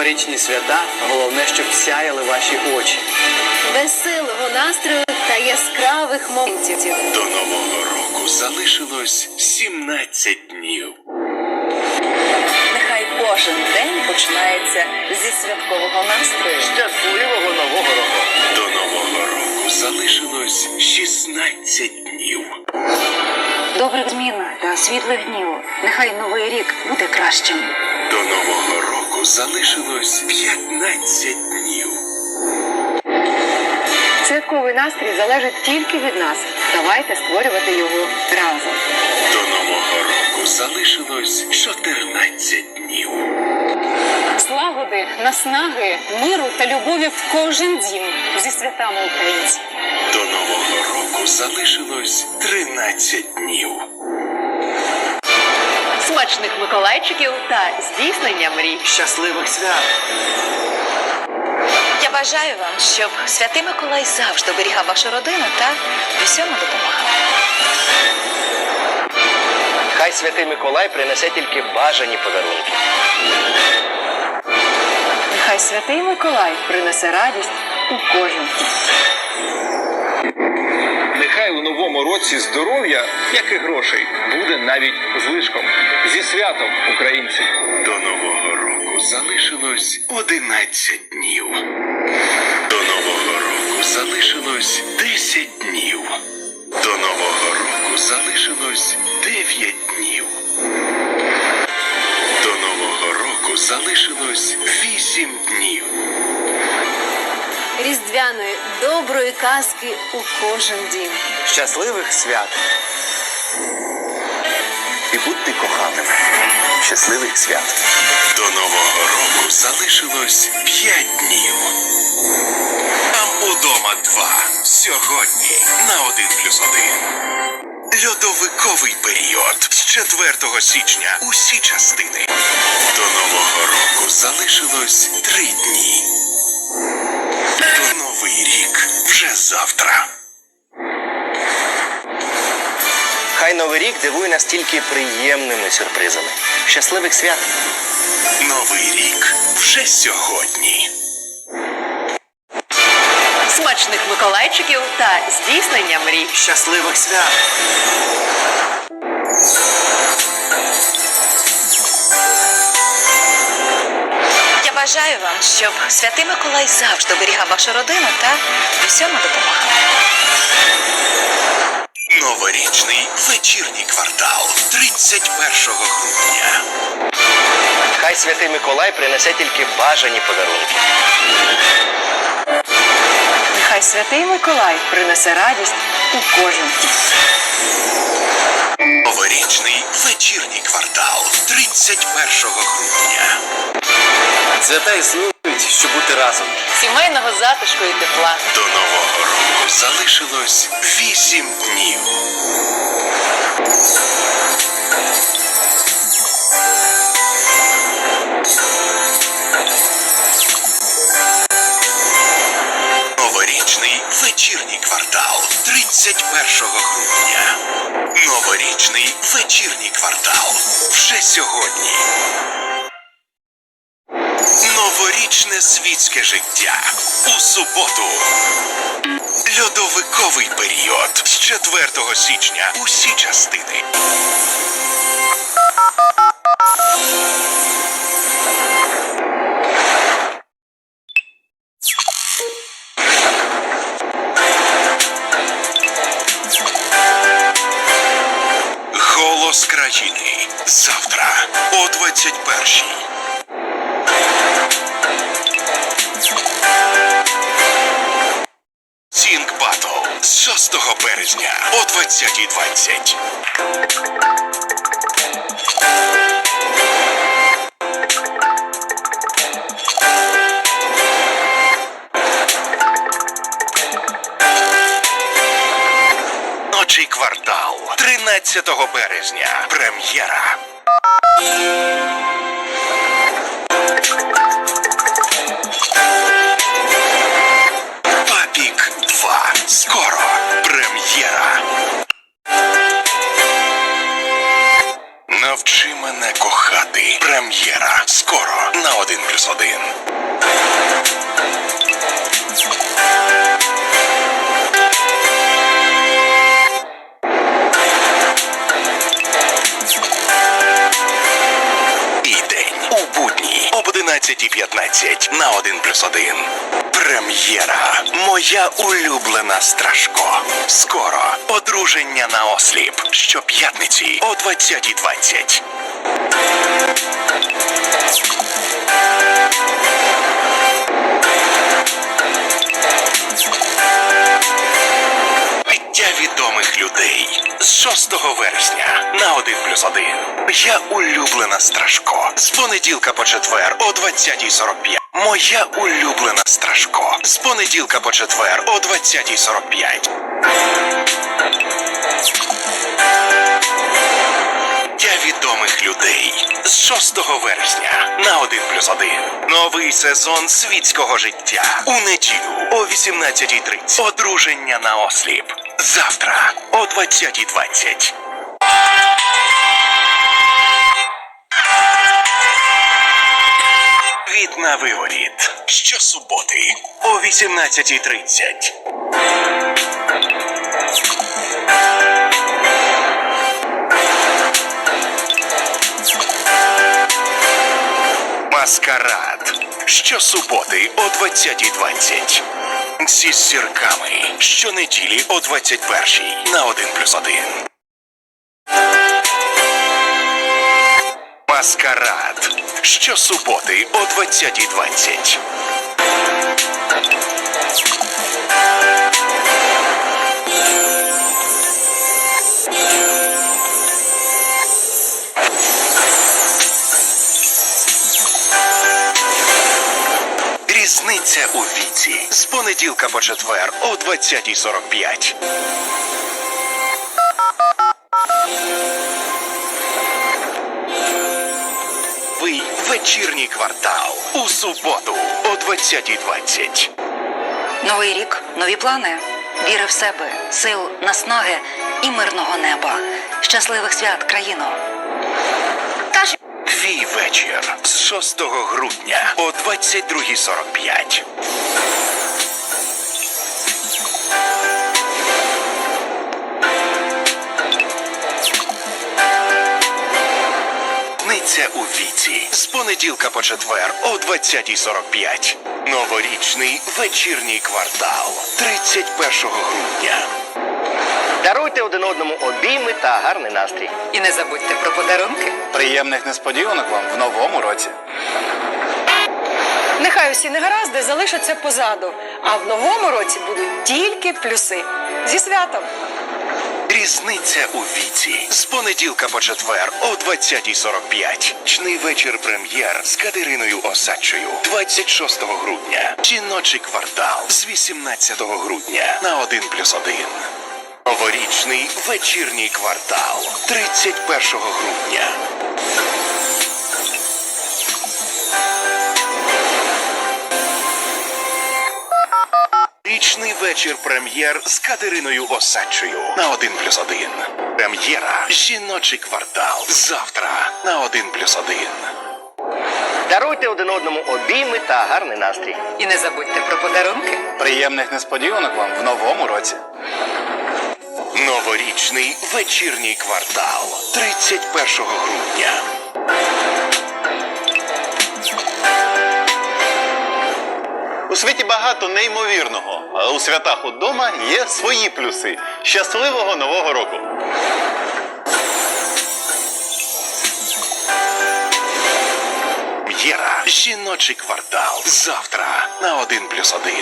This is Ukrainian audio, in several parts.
новорічні свята головне, щоб сяяли ваші очі. Веселого настрою та яскравих моментів. До нового року залишилось 17 днів. Нехай кожен день починається зі святкового настрою. Щасливого нового року! До нового року залишилось 16 днів. Добрих змін та світлих днів. Нехай новий рік буде кращим. До нового року залишилось 15 днів. Святковий настрій залежить тільки від нас. Давайте створювати його разом. До нового року залишилось 14 днів. Злагоди, наснаги, миру та любові в кожен дім зі святами українців. До нового року залишилось 13 днів. Смачних миколайчиків та здійснення мрій. Щасливих свят! Я бажаю вам, щоб святий Миколай завжди оберігав вашу родину та в усьому допомагав. Хай святий Миколай принесе тільки бажані подарунки. Нехай святий Миколай принесе радість у кожен. Нехай у новому році здоров'я, як і грошей, буде навіть злишком. Зі святом, українці! До нового року залишилось 11 днів. До нового року залишилось 10 днів. До нового року залишилось 9 днів. Залишилось 8 днів. Різдвяної доброї казки у кожен дім. Щасливих свят! І будьте коханими. Щасливих свят! До нового року залишилось 5 днів. Там удома 2. Сьогодні на 1 плюс 1. Льодовиковий період з 4 січня усі частини. До нового року залишилось 3 дні. До новий рік вже завтра. Хай новий рік дивує нас тільки приємними сюрпризами. Щасливих свят! Новий рік вже сьогодні. Смачних миколайчиків та здійснення мрій. Щасливих свят! Я бажаю вам, щоб святий Миколай завжди оберігав вашу родину та усьому допомагав. Новорічний вечірній квартал 31 грудня. Хай святий Миколай принесе тільки бажані подарунки. Нехай святий Миколай принесе радість у кожен. Новорічний вечірній квартал 31 грудня. Свята існують, щоб бути разом. Сімейного затишку і тепла. До нового року залишилось 8 днів. Новорічний вечірній квартал 31 грудня. Новорічний вечірній квартал вже сьогодні. Новорічне світське життя у суботу. Льодовиковий період з 4 січня усі частини. країни завтра о 21-й. Сінг Батл 6 березня о 20.20. .20. 13 березня. Прем'єра. Папік 2. Скоро. Прем'єра. Навчи мене кохати. Прем'єра. Скоро на 1 плюс 1. 17.15 на 1 плюс 1. Прем'єра. Моя улюблена Страшко. Скоро одруження на осліп. Щоп'ятниці о 20.20. з 6 вересня на 1 плюс 1. Я улюблена Страшко. З понеділка по четвер о 20.45. Моя улюблена Страшко. З понеділка по четвер о 20.45. Життя відомих людей з 6 вересня на 1 плюс 1. Новий сезон світського життя. У неділю о 18.30. Одруження на осліп. Завтра о 20.20. Від на виворіт. Щосуботи о 18.30. Маскарад. Щосуботи о 20.20 зі зірками щонеділі о 21-й на 1 плюс 1. Маскарад щосуботи о 20.20. .20. понеділка по четвер о 20.45. Ви вечірній квартал у суботу о 20.20. Новий рік, нові плани, віри в себе, сил, наснаги і мирного неба. Щасливих свят, країно! Твій вечір з 6 грудня о 22.45. Ниця у віці з понеділка по четвер о 20.45. Новорічний вечірній квартал 31 грудня. Даруйте один одному обійми та гарний настрій. І не забудьте про подарунки. Приємних несподіванок вам в новому році. Нехай усі негаразди залишаться позаду, а в новому році будуть тільки плюси. Зі святом! Різниця у віці з понеділка по четвер о 20.45. Чний вечір прем'єр з Катериною Осадчою 26 грудня. Жіночий квартал з 18 грудня на 1 плюс 1. Новорічний вечірній квартал 31 грудня. Річний вечір прем'єр з Катериною Осадчою на 1 плюс 1. Прем'єра Жіночий квартал. Завтра на 1 плюс 1. Даруйте один одному обійми та гарний настрій. І не забудьте про подарунки. Приємних несподіванок вам в новому році. Новорічний вечірній квартал 31 грудня. У світі багато неймовірного, але у святах удома є свої плюси. Щасливого нового року! Прем'єра Жіночий квартал. Завтра на 1 плюс 1.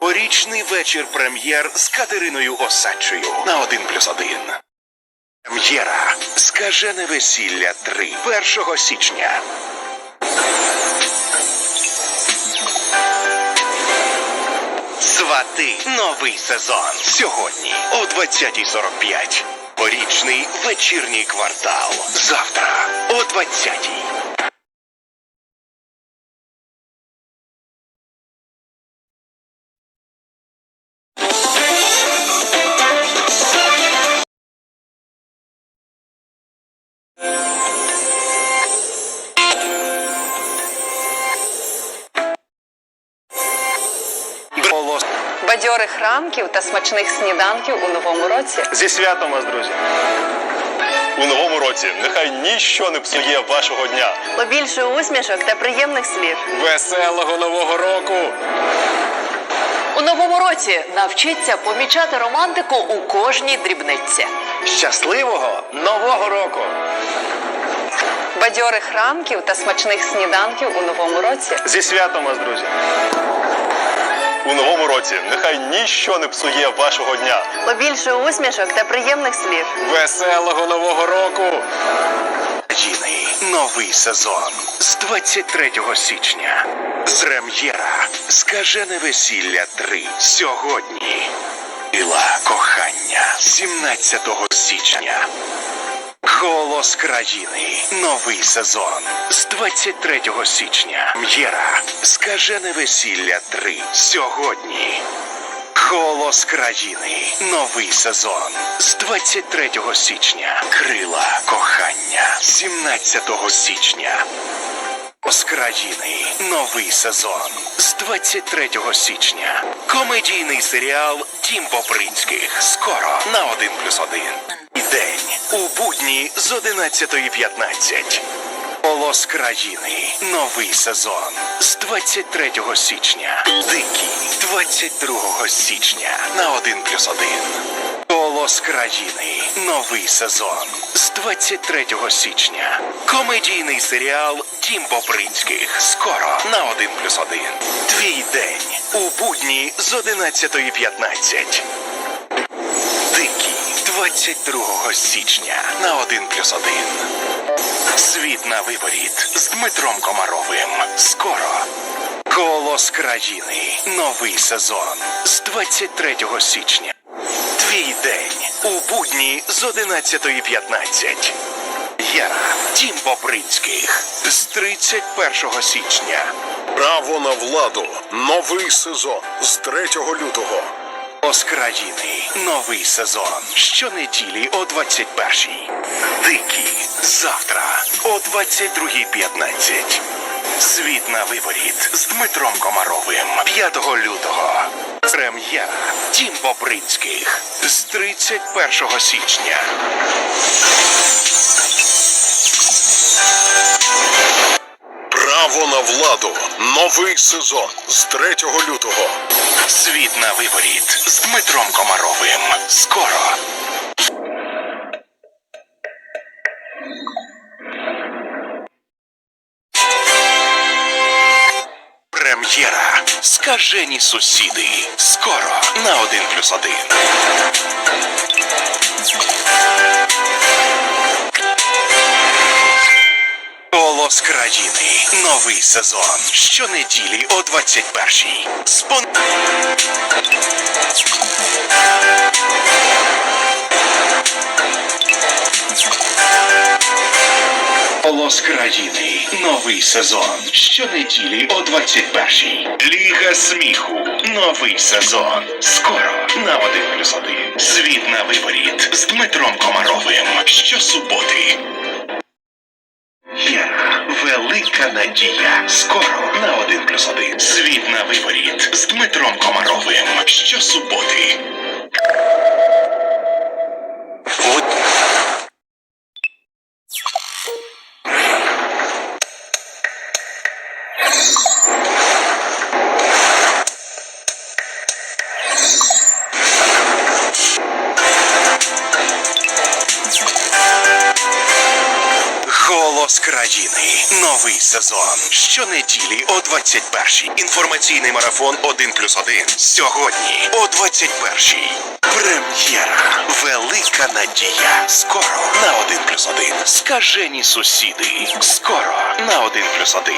Порічний вечір прем'єр з Катериною Осадчою на 1 плюс 1. Прем'єра Скажене весілля 3 1 січня. Свати новий сезон. Сьогодні о 20.45. Порічний вечірній квартал. Завтра о 20.00. Бадьорих ранків та смачних сніданків у новому році. зі святом вас, друзі. У новому році нехай ніщо не псує вашого дня. Побільше усмішок та приємних слів. Веселого нового року! У новому році навчіться помічати романтику у кожній дрібниці. Щасливого нового року! Бадьорих ранків та смачних сніданків у новому році. Зі святом вас, друзі! У новому році нехай ніщо не псує вашого дня. Побільше усмішок та приємних слів. Веселого нового року! Новий сезон з 23 січня. Прем'єра Скажене весілля 3 сьогодні. Іла кохання 17 січня. Голос країни. Новий сезон з 23 січня. М'єра Скажене весілля 3 сьогодні. Голос країни. Новий сезон з 23 січня. Крила кохання 17 січня. З країни. Новий сезон з 23 січня. Комедійний серіал Дім Бобринських. Скоро на 1 плюс 1. День у будні з 11.15. Голос країни. Новий сезон з 23 січня. Дикі 22 січня на 1 плюс 1. Голос країни. Новий сезон з 23 січня. Комедійний серіал Дім Бобринських. Скоро на 1 плюс 1. Твій день у будні з 11.15. Дикі 22 січня на 1 плюс 1. Світ на виворіт з Дмитром Комаровим. Скоро. Голос країни. Новий сезон з 23 січня. Твій день у будні з 11.15. Яра Дім Бобринських з 31 січня. Право на владу. Новий сезон з 3 лютого. Голос. Новий сезон. Щонеділі о 21-й. Дикі. Завтра о 22.15. Світ на виворіт з Дмитром Комаровим. 5 лютого. Прем'єра Дім Бобринських з 31 січня. Право на владу. Новий сезон з 3 лютого. Світ на виворіт з Дмитром Комаровим. Скоро. Прем'єра. Скажені сусіди. Скоро на 1 плюс 1. Голос країни. Новий сезон. Щонеділі о 21-й. Спон... Голос країни. Новий сезон. Щонеділі о 21-й. Ліга сміху. Новий сезон. Скоро на 1 плюс 1. Світ на виворіт з Дмитром Комаровим. Щосуботи. Велика надія. Скоро на 1 плюс 1. Світ на виборі з Дмитром Комаровим. Щосуботи. Голос країни. Новий сезон. Щонеділі о 21-й. Інформаційний марафон 1 плюс 1. Сьогодні о 21-й. Прем'єра. Велика надія. Скоро на 1 плюс 1. Скажені сусіди. Скоро на 1 плюс 1.